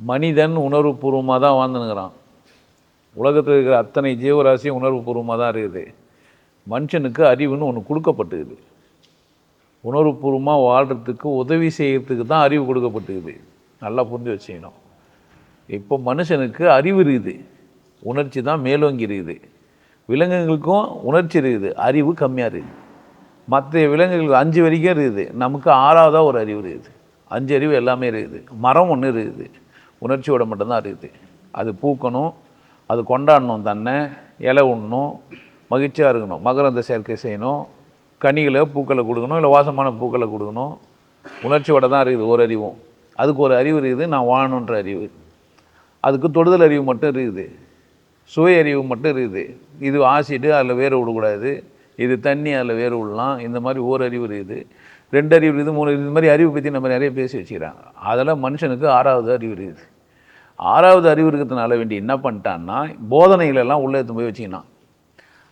மனிதன் உணர்வுபூர்வமாக தான் வாழ்ந்துனுங்கிறான் உலகத்தில் இருக்கிற அத்தனை ஜீவராசியும் உணர்வுபூர்வமாக தான் இருக்குது. மனுஷனுக்கு அறிவுன்னு ஒன்று கொடுக்கப்பட்டுக்குது. உணர்வுபூர்வமாக வாழ்கிறதுக்கு உதவி செய்கிறதுக்கு தான் அறிவு கொடுக்கப்பட்டுக்குது. நல்லா புரிஞ்சு வச்சுக்கணும். இப்போ மனுஷனுக்கு அறிவு இருக்குது. உணர்ச்சி தான் மேலோங்கி இருக்குது. விலங்குகளுக்கும் உணர்ச்சி இருக்குது. அறிவு கம்மியாக இருக்குது. மற்ற விலங்குகள் அஞ்சு வரைக்கும் இருக்குது. நமக்கு ஆறாவதாக ஒரு அறிவு இருக்குது. அஞ்சு அறிவு எல்லாமே இருக்குது. மரம் ஒன்று இருக்குது. உணர்ச்சியோட மட்டும்தான் இருக்குது. அது பூக்கணும் அது கொண்டாடணும் தன்னை இலை உண்ணணும் மகிழ்ச்சியாக இருக்கணும். மகரந்த சேர்க்கை செய்யணும். கனிகளை பூக்களை கொடுக்கணும் இல்லை வாசமான பூக்களை கொடுக்கணும். உணர்ச்சியோட தான் இருக்குது ஒரு அறிவும். அதுக்கு ஒரு அறிவு இருக்குது நான் வாழணுன்ற அறிவு. அதுக்கு தொடுதல் அறிவு மட்டும் இருக்குது. சுவை அறிவு மட்டும் இருக்குது. இது ஆசிட்டு அதில் வேறு விடக்கூடாது. இது தண்ணி அதில் வேறு விடலாம் இந்த மாதிரி ஓர் அறிவு இருக்குது ரெண்டு அறிவு இருக்குது மூணு இது மாதிரி அறிவு பற்றி நம்ம நிறைய பேசி வச்சுக்கிறாங்க. அதெல்லாம் மனுஷனுக்கு ஆறாவது அறிவு இருக்குது ஆறாவது அறிவு இருக்கிறதுனால வேண்டி என்ன பண்ணிட்டான்னா போதனைகளெல்லாம் உள்ளே எடுத்து போய் வச்சுக்கினான்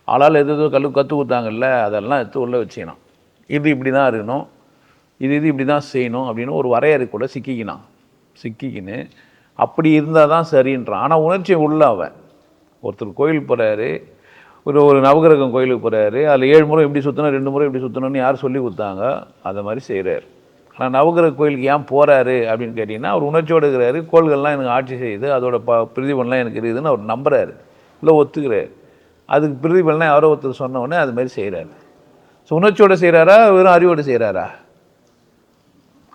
ஆளால் எது எதோ கல்லு கற்றுக் கொடுத்தாங்கல்ல அதெல்லாம் எடுத்து உள்ளே வச்சுக்கினான் இது இப்படி தான் இருக்கணும் இது இது இப்படி தான் செய்யணும் அப்படின்னு ஒரு வரையறைக்குள்ள சிக்கிக்கினான். சிக்கிக்கின்னு அப்படி இருந்தால் தான் சரின்றான். ஆனால் உணர்ச்சி உள்ள அவன். ஒருத்தர் கோயில் போகிறாரு ஒரு ஒரு நவகிரகம் கோயிலுக்கு போகிறாரு அதில் ஏழு முறை எப்படி சுற்றணும் ரெண்டு முறை எப்படி சுற்றணும்னு யார் சொல்லி கொடுத்தாங்க அதை மாதிரி செய்கிறார் ஆனால் நவகிரக கோயிலுக்கு ஏன் போகிறாரு அப்படின்னு கேட்டிங்கன்னா அவர் உணர்ச்சியோடு இருக்கிறாரு. கோள்கள்லாம் எனக்கு ஆட்சி செய்யுது அதோட ப பிரதிபலன்லாம் எனக்கு இருக்குதுன்னு அவர் நம்புறாரு. இல்லை ஒத்துக்கிறார். அதுக்கு பிரதிபலனை யாரோ ஒருத்தர் சொன்ன உடனே அது மாதிரி செய்கிறாரு ஸோ உணர்ச்சியோடு செய்கிறாரா வெறும் அறிவோடு செய்கிறாரா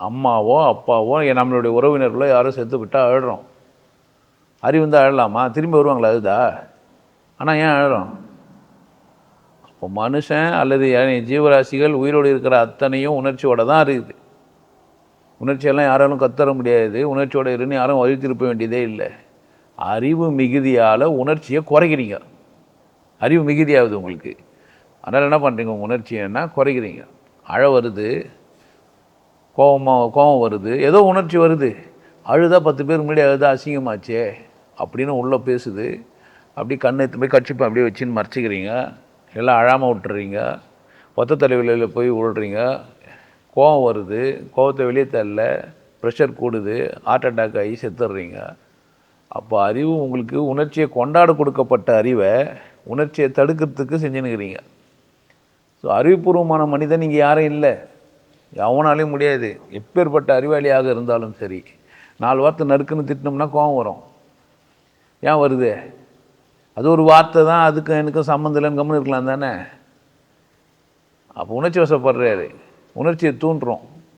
அம்மாவோ அப்பாவோ நம்மளுடைய உறவினர்களோ யாரோ செத்து விட்டால் அழுறோம். அறிவு இருந்தால் அழலாமா? திரும்பி வருவாங்களா அதுதா ஆனால் ஏன் அழுறோம்? இப்போ மனுஷன் அல்லது ஜீவராசிகள் உயிரோடு இருக்கிற அத்தனையும் உணர்ச்சியோடு தான் இருக்குது உணர்ச்சியெல்லாம் யாராலும் கத்தர முடியாது. உணர்ச்சியோட இருன்னு யாரும் வழி வேண்டியதே இல்லை. அறிவு மிகுதியால் உணர்ச்சியை குறைக்கிறீங்க. அறிவு மிகுதியாகுது உங்களுக்கு. அதனால் என்ன பண்ணுறீங்க உங்கள் உணர்ச்சியன்னா குறைக்கிறீங்க. அழ வருது. கோபமாக கோபம் வருது. ஏதோ உணர்ச்சி வருது. அழுதா பத்து பேர் முன்னாடி அழுதா அசிங்கமாச்சே. அப்படின்னு உள்ளே பேசுது. அப்படி கண்ணை எடுத்து போய் கட்சிப்பை அப்படியே வச்சுன்னு மறைச்சிக்கிறீங்க. எல்லாம் அழாமல் விட்டுறீங்க. ஒத்த தலைவலியில் போய் விழுறீங்க கோவம் வருது. கோபத்தை வெளியே தரல. ப்ரெஷர் கூடுது. ஹார்ட் அட்டாக் ஆகி செத்துடுறீங்க அப்போ அறிவு உங்களுக்கு உணர்ச்சியை கொண்டாட கொடுக்கப்பட்ட அறிவை உணர்ச்சியை தடுக்கிறதுக்கு செஞ்சுன்னுக்கிறீங்க. ஸோ அறிவுபூர்வமான மனிதன் இங்கே யாரும் இல்லை. எவனாலையும் முடியாது. எப்பேற்பட்ட அறிவாளியாக இருந்தாலும் சரி. நாலு வார்த்தை நறுக்குன்னு திட்டினோம்னா கோவம் வரும். ஏன் வருது? அது ஒரு வார்த்தை தான் அதுக்கும் எனக்கும் சம்மந்தம் இல்லைன்னு கம்முன்னு இருக்கலாம் தானே? அப்போ உணர்ச்சி வசப்படுறாரு. உணர்ச்சியை தூண்டுறோம்.